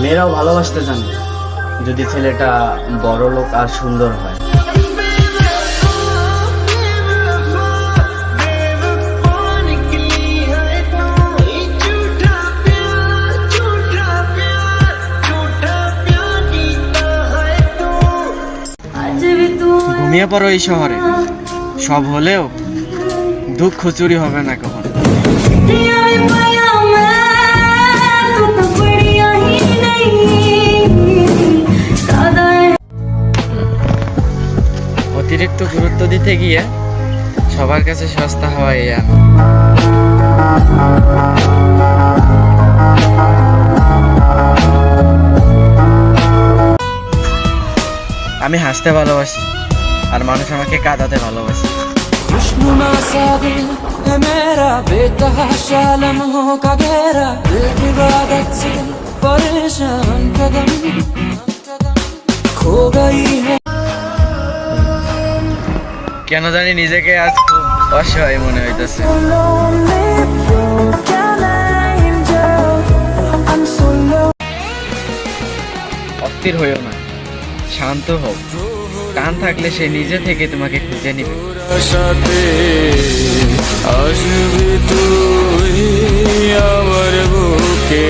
মেয়েরাও ভালোবাসতে জানে যদি ছেলেটা বড় লোক আর সুন্দর হয়। ঘুমিয়ে পড়ো এই শহরে। সব হলেও দুঃখ চুরি হবে না কখন। অতিরিক্ত গুরুত্ব দিতে গিয়ে সবার কাছে সস্তা হওয়াই আমি আমি হাসতে ভালোবাসি আর মানুষ আমাকে কাঁদাতে ভালোবাসে खुशनुमा सा दिल है मेरा बेतहाशा लम्हों का गहरा दिल की इबादत से परेशान कदम खो गई है কেন জানি নিজেকে আজ খুব অসহায় মনে হইতেছে। অস্থির হইও না শান্ত হও। টান থাকলে সে নিজে থেকে তোমাকে খুঁজে নিবে। সাথে আসবি তুই আমার বুকে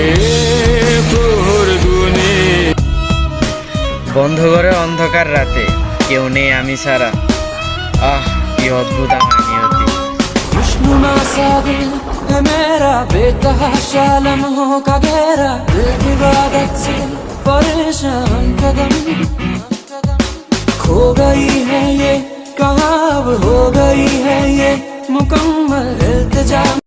বন্ধ করে অন্ধকার রাতে কেউ নেই আমি ছাড়া। আহ কি অদ্ভুত আমার নিয়তি खुशनुमा सा दिल है मेरा बेतहाशा लम्हों का गहरा दिल की इबादत से परेशान कदम खो गई है ये कहाँ अब हो गई है ये मुकम्मल इल्तिजा